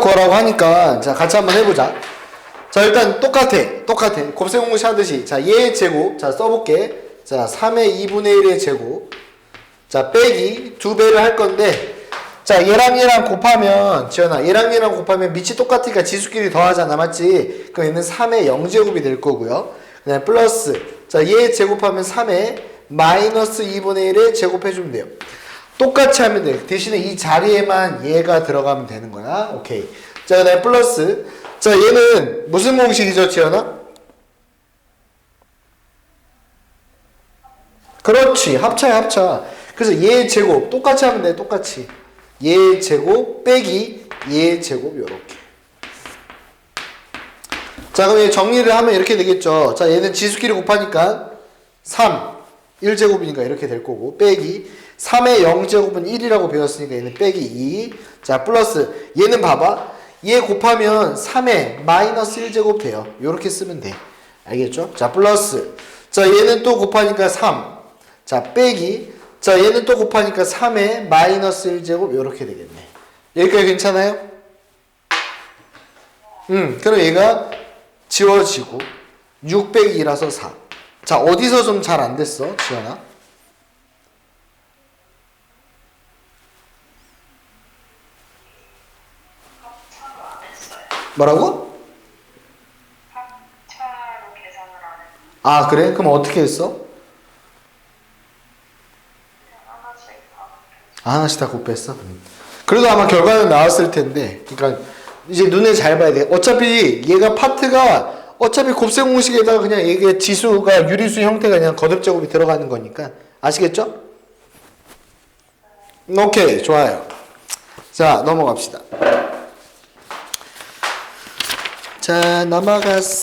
구하라고 하니까 자 같이 한번 해보자. 자 일단 똑같아 똑같아. 곱셈 공식 하듯이. 자 얘의 제곱. 자 써볼게. 자 3의 2분의 1의 제곱. 자 빼기 두 배를 할 건데. 자 얘랑 얘랑 곱하면 지연아 얘랑 얘랑 곱하면 밑이 똑같으니까 지수끼리 더하잖아 맞지? 그럼 얘는 3의 0제곱이 될 거고요. 그 다음에 플러스. 자 얘 제곱하면 3의 마이너스 2분의 1에 제곱해주면 돼요 똑같이 하면 돼. 대신에 이 자리에만 얘가 들어가면 되는 거야. 오케이. 자 그 다음에 플러스. 자 얘는 무슨 공식이죠 지연아? 그렇지. 합차야 합차. 그래서 얘 제곱 똑같이 하면 돼 똑같이. 얘 제곱 빼기 얘 제곱 요렇게. 자 그럼 얘 정리를 하면 이렇게 되겠죠. 자 얘는 지수끼리 곱하니까 3 1제곱이니까 이렇게 될 거고. 빼기 3의 0제곱은 1이라고 배웠으니까 얘는 빼기 2 자 플러스 얘는 봐봐 얘 곱하면 3의 마이너스 1제곱 돼요 요렇게 쓰면 돼 알겠죠? 자 플러스 자 얘는 또 곱하니까 3 자, 빼기. 자, 얘는 또 곱하니까 3의 마이너스 1제곱 이렇게 되겠네. 여기까지 괜찮아요? 음, 그럼 얘가 지워지고 6 빼기 2라서 4. 자, 어디서 좀 잘 안 됐어, 지연아? 합차로 안 했어요. 뭐라고? 합차로 계산을 안. 아, 그래? 그럼 어떻게 했어? 하나씩 다 아, 하나씩 다 곱했어? 음. 그래도 아마 결과는 나왔을 텐데. 그러니까 이제 눈에 잘 봐야 돼. 어차피 얘가 파트가 어차피 곱셈 공식에다가 그냥 이게 지수가 유리수 형태가 그냥 거듭 제곱이 들어가는 거니까 아시겠죠? 오케이 좋아요. 자 넘어갑시다. 자 넘어갔어.